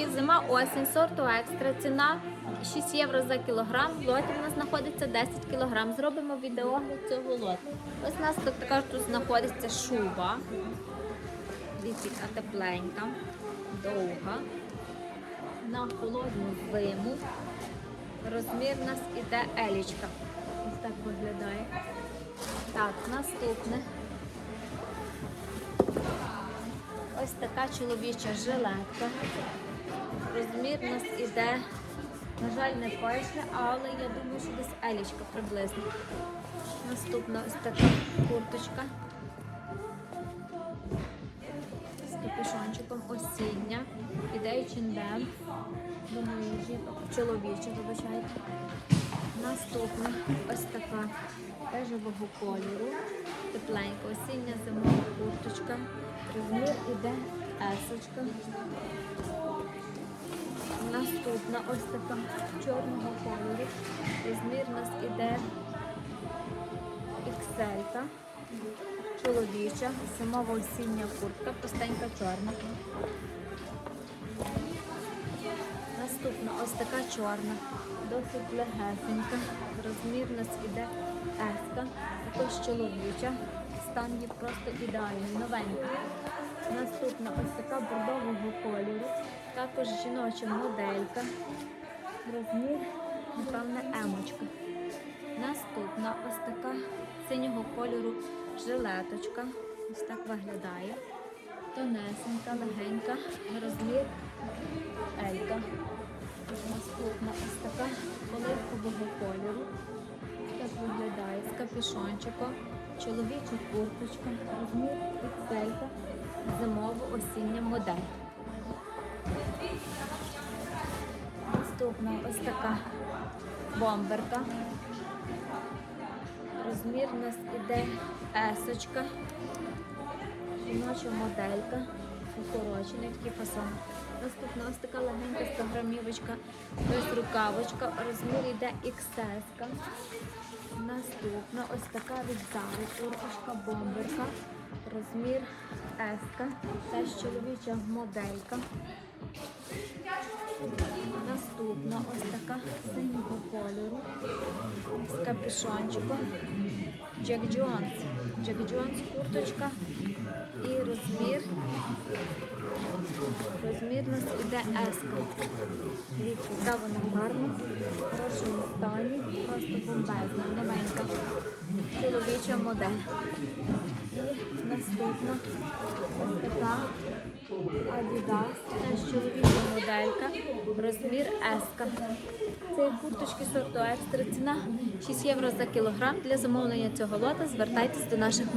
курточки, зима осінь, сорту екстра, ціна 6 євро за кілограм. В лоті в нас знаходиться 10 кілограм. Зробимо відеогляд цього лоту. Ось у нас тут також тут знаходиться шуба. Дивіться, тепленька, довга. На холодну зиму. Розмір у нас іде елічка. Ось так виглядає. Так, наступне. Ось така чоловіча жилетка. Розмір у нас іде, на жаль, не пише, але я думаю, що десь елічка приблизно. Наступна ось така курточка. З капюшончиком осіння. Іде чиндем. Думаю, жінка чоловіча, вибачайте. Наступна ось така бежевого кольору. Тепленька осіння зимова курточка. Розмір іде есочка. Наступна ось така чорного кольору. Розмір у нас іде XL. Чоловіча, зимова осіння куртка, простенька чорна. Наступна ось така чорна, досить легесенька. Розмір у нас іде еска, також чоловіча. Стан її просто ідеальний, новенька. Наступна ось така бордового кольору, також жіноча моделька. Розмір, напевне, емочка. Наступна ось така синього кольору жилеточка. Ось так виглядає. Тонесенька, легенька, розмір Елька. Наступна ось така оливкового кольору. Так виглядає з капюшончиком. Чоловіча курточка, розмір XL, зимова осіння модель. Наступна ось така бомберка. Розмір у нас іде есочка. Жіноча моделька. Укорочений такий фасон. Наступна ось така легенька 100 грамівочка, без рукавочка. Розмір йде XS. Наступна ось така від Зари, курточка бомберка. Розмір S. Теж чоловіча моделька. Наступна ось така синього кольору з капюшончиком. Джек Джонс. Джек Джонс курточка і розмір. Розмір у нас іде. Дивіться, яка вона гарна, в хорошому стані, просто бомбезна, новенька. Чоловіча модель. Наступна така Adidas, теж чоловіча моделька, розмір S. Це курточки сорту екстра. Ціна 6 євро за кілограм. Для замовлення цього лота звертайтесь до наших